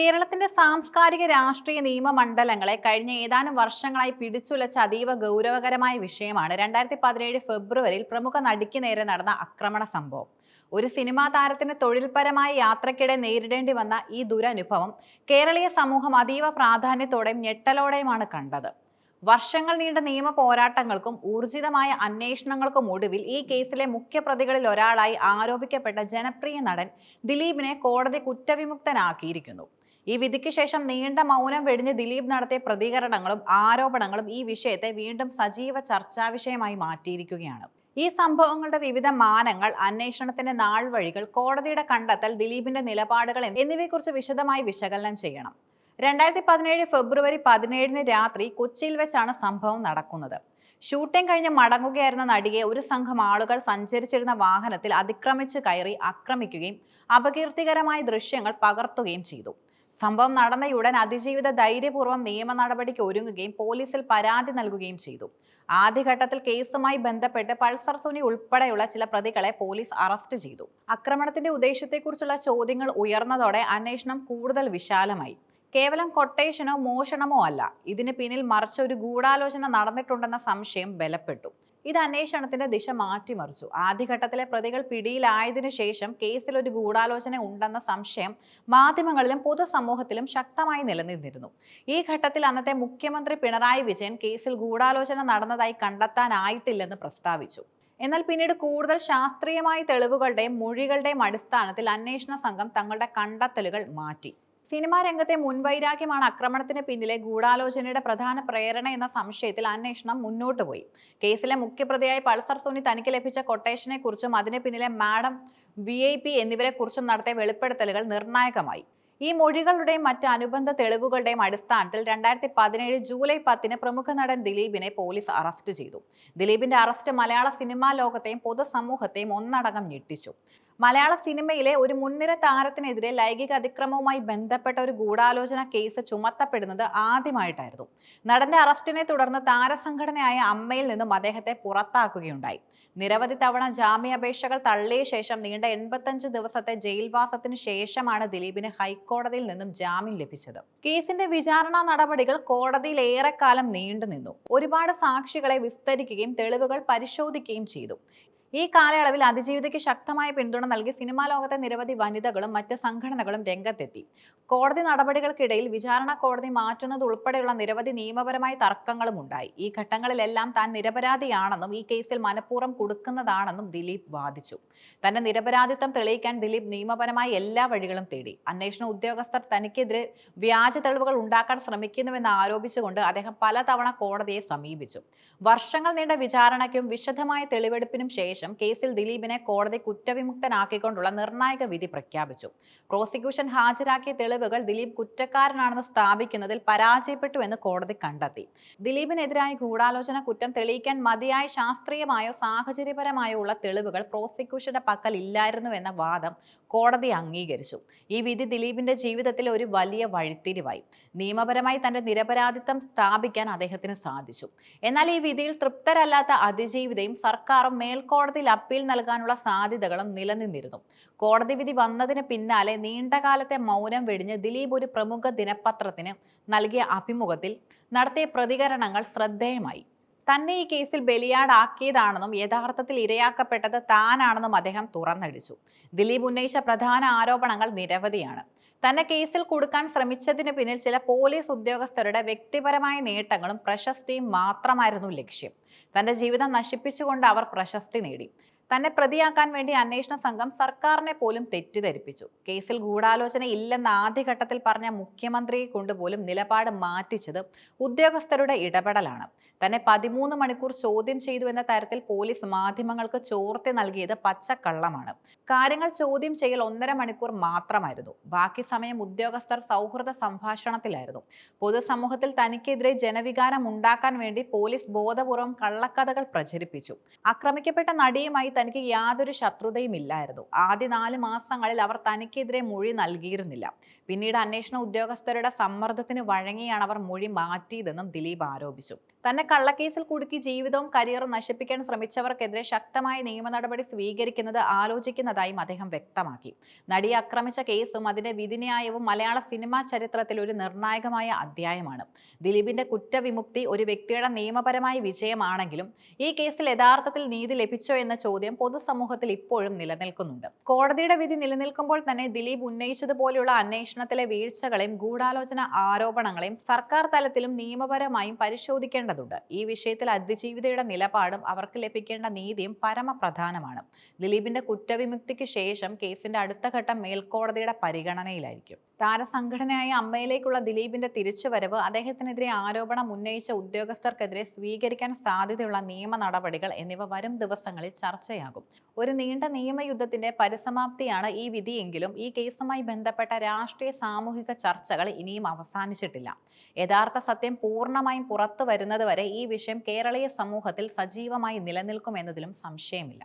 കേരളത്തിന്റെ സാംസ്കാരിക രാഷ്ട്രീയ നിയമമണ്ഡലങ്ങളെ കഴിഞ്ഞ ഏതാനും വർഷങ്ങളായി പിടിച്ചുലച്ച അതീവ ഗൗരവകരമായ വിഷയമാണ് രണ്ടായിരത്തി പതിനേഴ് ഫെബ്രുവരിയിൽ പ്രമുഖ നടിക്ക് നേരെ നടന്ന ആക്രമണ സംഭവം. ഒരു സിനിമാ താരത്തിന് തൊഴിൽപരമായ യാത്രക്കിടെ നേരിടേണ്ടി വന്ന ഈ ദുരനുഭവം കേരളീയ സമൂഹം അതീവ പ്രാധാന്യത്തോടെയും ഞെട്ടലോടെയുമാണ് കണ്ടത്. വർഷങ്ങൾ നീണ്ട നിയമ പോരാട്ടങ്ങൾക്കും ഊർജിതമായ അന്വേഷണങ്ങൾക്കും ഒടുവിൽ ഈ കേസിലെ മുഖ്യപ്രതികളിൽ ഒരാളായി ആരോപിക്കപ്പെട്ട ജനപ്രിയ നടൻ ദിലീപിനെ കോടതി കുറ്റവിമുക്തനാക്കിയിരിക്കുന്നു. ഈ വിധിക്ക് ശേഷം നീണ്ട മൗനം വെടിഞ്ഞ് ദിലീപ് നടത്തിയ പ്രതികരണങ്ങളും ആരോപണങ്ങളും ഈ വിഷയത്തെ വീണ്ടും സജീവ ചർച്ചാ വിഷയമായി മാറ്റിയിരിക്കുകയാണ്. ഈ സംഭവങ്ങളുടെ വിവിധ മാനങ്ങൾ അന്വേഷണത്തിന്റെ നാൾ വഴികൾ കോടതിയുടെ കണ്ടെത്തൽ ദിലീപിന്റെ നിലപാടുകൾ എന്നിവയെക്കുറിച്ച് വിശദമായി വിശകലനം ചെയ്യണം. രണ്ടായിരത്തി പതിനേഴ് ഫെബ്രുവരി പതിനേഴിന് രാത്രി കൊച്ചിയിൽ വെച്ചാണ് സംഭവം നടക്കുന്നത്. ഷൂട്ടിംഗ് കഴിഞ്ഞ് മടങ്ങുകയായിരുന്ന നടിയെ ഒരു സംഘം ആളുകൾ സഞ്ചരിച്ചിരുന്ന വാഹനത്തിൽ അതിക്രമിച്ച് കയറി ആക്രമിക്കുകയും അപകീർത്തികരമായ ദൃശ്യങ്ങൾ പകർത്തുകയും ചെയ്തു. സംഭവം നടന്നയുടൻ അതിജീവിത ധൈര്യപൂർവം നിയമ നടപടിക്ക് ഒരുങ്ങുകയും പോലീസിൽ പരാതി നൽകുകയും ചെയ്തു. ആദ്യഘട്ടത്തിൽ കേസുമായി ബന്ധപ്പെട്ട് പൾസർ സുനി ഉൾപ്പെടെയുള്ള ചില പ്രതികളെ പോലീസ് അറസ്റ്റ് ചെയ്തു. ആക്രമണത്തിന്റെ ഉദ്ദേശത്തെക്കുറിച്ചുള്ള ചോദ്യങ്ങൾ ഉയർന്നതോടെ അന്വേഷണം കൂടുതൽ വിശാലമായി. കേവലം കൊട്ടേഷനോ മോഷണമോ അല്ല ഇതിന് പിന്നിൽ മറിച്ച് ഒരു ഗൂഢാലോചന നടന്നിട്ടുണ്ടെന്ന സംശയം ബലപ്പെട്ടു. ഇത് അന്വേഷണത്തിന്റെ ദിശ മാറ്റിമറിച്ചു. ആദ്യഘട്ടത്തിലെ പ്രതികൾ പിടിയിലായതിനു ശേഷം കേസിൽ ഒരു ഗൂഢാലോചന ഉണ്ടെന്ന സംശയം മാധ്യമങ്ങളിലും പൊതുസമൂഹത്തിലും ശക്തമായി നിലനിന്നിരുന്നു. ഈ ഘട്ടത്തിൽ അന്നത്തെ മുഖ്യമന്ത്രി പിണറായി വിജയൻ കേസിൽ ഗൂഢാലോചന നടന്നതായി കണ്ടെത്താനായിട്ടില്ലെന്ന് പ്രസ്താവിച്ചു. എന്നാൽ പിന്നീട് കൂടുതൽ ശാസ്ത്രീയമായ തെളിവുകളുടെയും മൊഴികളുടെയും അടിസ്ഥാനത്തിൽ അന്വേഷണ സംഘം തങ്ങളുടെ കണ്ടെത്തലുകൾ മാറ്റി. സിനിമാ രംഗത്തെ മുൻവൈരാഗ്യമാണ് ആക്രമണത്തിന് പിന്നിലെ ഗൂഢാലോചനയുടെ പ്രധാന പ്രേരണ എന്ന സംശയത്തിൽ അന്വേഷണം മുന്നോട്ട് പോയി. കേസിലെ മുഖ്യപ്രതിയായ പൾസർ സുനി തനിക്ക് ലഭിച്ച കൊട്ടേഷനെ കുറിച്ചും അതിന് പിന്നിലെ മാഡം വി ഐ പി എന്നിവരെ കുറിച്ചും നടത്തിയ വെളിപ്പെടുത്തലുകൾ നിർണായകമായി. ഈ മൊഴികളുടെയും മറ്റ് അനുബന്ധ തെളിവുകളുടെയും അടിസ്ഥാനത്തിൽ രണ്ടായിരത്തി പതിനേഴ് ജൂലൈ പത്തിന് പ്രമുഖ നടൻ ദിലീപിനെ പോലീസ് അറസ്റ്റ് ചെയ്തു. ദിലീപിന്റെ അറസ്റ്റ് മലയാള സിനിമാ ലോകത്തെയും പൊതുസമൂഹത്തെയും ഒന്നടങ്കം ഞെട്ടിച്ചു. മലയാള സിനിമയിലെ ഒരു മുൻനിര താരത്തിനെതിരെ ലൈംഗിക അതിക്രമവുമായി ബന്ധപ്പെട്ട ഒരു ഗൂഢാലോചന കേസ് ചുമത്തപ്പെടുന്നത് ആദ്യമായിട്ടായിരുന്നു. നടന്റെ അറസ്റ്റിനെ തുടർന്ന് താരസംഘടനയായ അമ്മയിൽ നിന്നും അദ്ദേഹത്തെ പുറത്താക്കുകയുണ്ടായി. നിരവധി തവണ ജാമ്യാപേക്ഷകൾ തള്ളിയ ശേഷം നീണ്ട എൺപത്തഞ്ച് ദിവസത്തെ ജയിൽവാസത്തിന് ശേഷമാണ് ദിലീപിന് ഹൈക്കോടതിയിൽ നിന്നും ജാമ്യം ലഭിച്ചത്. കേസിന്റെ വിചാരണ നടപടികൾ കോടതിയിൽ ഏറെക്കാലം നീണ്ടുനിന്നു. ഒരുപാട് സാക്ഷികളെ വിസ്തരിക്കുകയും തെളിവുകൾ പരിശോധിക്കുകയും ചെയ്തു. ഈ കാലയളവിൽ അതിജീവിതയ്ക്ക് ശക്തമായ പിന്തുണ നൽകി സിനിമാ ലോകത്തെ നിരവധി വനിതകളും മറ്റ് സംഘടനകളും രംഗത്തെത്തി. കോടതി നടപടികൾക്കിടയിൽ വിചാരണ കോടതി മാറ്റുന്നത് ഉൾപ്പെടെയുള്ള നിരവധി നിയമപരമായ തർക്കങ്ങളും ഉണ്ടായി. ഈ ഘട്ടങ്ങളിലെല്ലാം താൻ നിരപരാധിയാണെന്നും ഈ കേസിൽ മനഃപൂർവം കൊടുക്കുന്നതാണെന്നും ദിലീപ് വാദിച്ചു. തന്റെ നിരപരാധിത്വം തെളിയിക്കാൻ ദിലീപ് നിയമപരമായി എല്ലാ വഴികളും തേടി. അന്വേഷണ ഉദ്യോഗസ്ഥർ തനിക്കെതിരെ വ്യാജ തെളിവുകൾ ഉണ്ടാക്കാൻ ശ്രമിക്കുന്നുവെന്ന് ആരോപിച്ചുകൊണ്ട് അദ്ദേഹം പലതവണ കോടതിയെ സമീപിച്ചു. വർഷങ്ങൾ നീണ്ട വിചാരണയ്ക്കും വിശദമായ തെളിവെടുപ്പിനും ശേഷം ശേഷം കേസിൽ ദിലീപിനെ കോടതി കുറ്റവിമുക്തനാക്കിക്കൊണ്ടുള്ള നിർണായക വിധി പ്രഖ്യാപിച്ചു. പ്രോസിക്യൂഷൻ ഹാജരാക്കിയ തെളിവുകൾ ദിലീപ് കുറ്റക്കാരനാണെന്ന് സ്ഥാപിക്കുന്നതിൽ പരാജയപ്പെട്ടു എന്ന് കോടതി കണ്ടെത്തി. ദിലീപിനെതിരായ ഗൂഢാലോചന കുറ്റം തെളിയിക്കാൻ മതിയായ ശാസ്ത്രീയമായോ സാഹചര്യപരമായോ ഉള്ള തെളിവുകൾ പ്രോസിക്യൂഷന്റെ പക്കൽ ഇല്ലായിരുന്നു എന്ന വാദം കോടതി അംഗീകരിച്ചു. ഈ വിധി ദിലീപിന്റെ ജീവിതത്തിൽ ഒരു വലിയ വഴിത്തിരിവായി. നിയമപരമായി തന്റെ നിരപരാധിത്വം സ്ഥാപിക്കാൻ അദ്ദേഹത്തിന് സാധിച്ചു. എന്നാൽ ഈ വിധിയിൽ തൃപ്തരല്ലാത്ത അതിജീവിതയും സർക്കാരും മേൽക്കോടതിയിൽ അപ്പീൽ നൽകാനുള്ള സാധ്യതകളും നിലനിന്നിരുന്നു. കോടതി വിധി വന്നതിന് പിന്നാലെ നീണ്ടകാലത്തെ മൗനം വെടിഞ്ഞ് ദിലീപ് ഒരു പ്രമുഖ ദിനപത്രത്തിന് നൽകിയ അഭിമുഖത്തിൽ നടത്തിയ പ്രതികരണങ്ങൾ ശ്രദ്ധേയമായി. തന്നെ ഈ കേസിൽ ബലിയാടാക്കിയതാണെന്നും യഥാർത്ഥത്തിൽ ഇരയാക്കപ്പെട്ടത് താനാണെന്നും അദ്ദേഹം തുറന്നടിച്ചു. ദിലീപ് ഉന്നയിച്ച പ്രധാന ആരോപണങ്ങൾ നിരവധിയാണ്. തന്നെ കേസിൽ കൊടുക്കാൻ ശ്രമിച്ചതിന് പിന്നിൽ ചില പോലീസ് ഉദ്യോഗസ്ഥരുടെ വ്യക്തിപരമായ നേട്ടങ്ങളും പ്രശസ്തിയും മാത്രമായിരുന്നു ലക്ഷ്യം. തന്റെ ജീവിതം നശിപ്പിച്ചുകൊണ്ട് അവർ പ്രശസ്തി നേടി. തന്നെ പ്രതിയാക്കാൻ വേണ്ടി അന്വേഷണ സംഘം സർക്കാരിനെ പോലും തെറ്റിദ്ധരിപ്പിച്ചു. കേസിൽ ഗൂഢാലോചന ഇല്ലെന്ന് ആദ്യഘട്ടത്തിൽ പറഞ്ഞ മുഖ്യമന്ത്രിയെ കൊണ്ടുപോലും നിലപാട് മാറ്റിച്ചത് ഉദ്യോഗസ്ഥരുടെ ഇടപെടലാണ്. തന്നെ പതിമൂന്ന് മണിക്കൂർ ചോദ്യം ചെയ്തു എന്ന തരത്തിൽ പോലീസ് മാധ്യമങ്ങൾക്ക് ചോർത്തി നൽകിയത് പച്ചക്കള്ളമാണ്. കാര്യങ്ങൾ ചോദ്യം ചെയ്യൽ ഒന്നര മണിക്കൂർ മാത്രമായിരുന്നു. ബാക്കി സമയം ഉദ്യോഗസ്ഥർ സൗഹൃദ സംഭാഷണത്തിലായിരുന്നു. പൊതുസമൂഹത്തിൽ തനിക്കെതിരെ ജനവികാരം ഉണ്ടാക്കാൻ വേണ്ടി പോലീസ് ബോധപൂർവം കള്ളക്കഥകൾ പ്രചരിപ്പിച്ചു. ആക്രമിക്കപ്പെട്ട നടിയുമായി തനിക്ക് യാതൊരു ശത്രുതയും ഇല്ലായിരുന്നു. ആദ്യ നാല് മാസങ്ങളിൽ അവർ തനിക്കെതിരെ മൊഴി നൽകിയിരുന്നില്ല. പിന്നീട് അന്വേഷണ ഉദ്യോഗസ്ഥരുടെ സമ്മർദ്ദത്തിന് വഴങ്ങിയാണ് അവർ മൊഴി മാറ്റിയതെന്നും ദിലീപ് ആരോപിച്ചു. തന്നെ കള്ളക്കേസിൽ കുടുക്കി ജീവിതവും കരിയറും നശിപ്പിക്കാൻ ശ്രമിച്ചവർക്കെതിരെ ശക്തമായ നിയമ നടപടി സ്വീകരിക്കുന്നത് ആലോചിക്കുന്നതായും അദ്ദേഹം വ്യക്തമാക്കി. നടിയെ ആക്രമിച്ച കേസും അതിന്റെ വിധിന്യായവും മലയാള സിനിമാ ചരിത്രത്തിൽ ഒരു നിർണായകമായ അധ്യായമാണ്. ദിലീപിന്റെ കുറ്റവിമുക്തി ഒരു വ്യക്തിയുടെ നിയമപരമായ വിജയമാണെങ്കിലും ഈ കേസിൽ യഥാർത്ഥത്തിൽ നീതി ലഭിച്ചോ എന്ന ചോദ്യം പൊതുസമൂഹത്തിൽ ഇപ്പോഴും നിലനിൽക്കുന്നുണ്ട്. കോടതിയുടെ വിധി നിലനിൽക്കുമ്പോൾ തന്നെ ദിലീപ് ഉന്നയിച്ചതുപോലെയുള്ള അന്വേഷണത്തിലെ വീഴ്ചകളെയും ഗൂഢാലോചന ആരോപണങ്ങളെയും സർക്കാർ തലത്തിലും നിയമപരമായും പരിശോധിക്കേണ്ടതുണ്ട് ഈ വിഷയത്തിൽ അതിജീവിതയുടെ നിലപാടും അവർക്ക് ലഭിക്കേണ്ട നീതിയും പരമപ്രധാനമാണ്. ദിലീപിന്റെ കുറ്റവിമുക്തിക്ക് ശേഷം കേസിന്റെ അടുത്ത ഘട്ടം മേൽക്കോടതിയുടെ പരിഗണനയിലായിരിക്കും. താരസംഘടനയായ അമ്മയിലേക്കുള്ള ദിലീപിന്റെ തിരിച്ചുവരവ് അദ്ദേഹത്തിനെതിരെ ആരോപണം ഉന്നയിച്ച ഉദ്യോഗസ്ഥർക്കെതിരെ സ്വീകരിക്കാൻ സാധ്യതയുള്ള നിയമ നടപടികൾ എന്നിവ വരും ദിവസങ്ങളിൽ ചർച്ചയാകും. ഒരു നീണ്ട നിയമയുദ്ധത്തിന്റെ പരിസമാപ്തിയാണ് ഈ വിധിയെങ്കിലും ഈ കേസുമായി ബന്ധപ്പെട്ട രാഷ്ട്രീയ സാമൂഹിക ചർച്ചകൾ ഇനിയും അവസാനിച്ചിട്ടില്ല. യഥാർത്ഥ സത്യം പൂർണമായും പുറത്തു വരുന്നതുവരെ ഈ വിഷയം കേരളീയ സമൂഹത്തിൽ സജീവമായി നിലനിൽക്കുമെന്നതിലും സംശയമില്ല.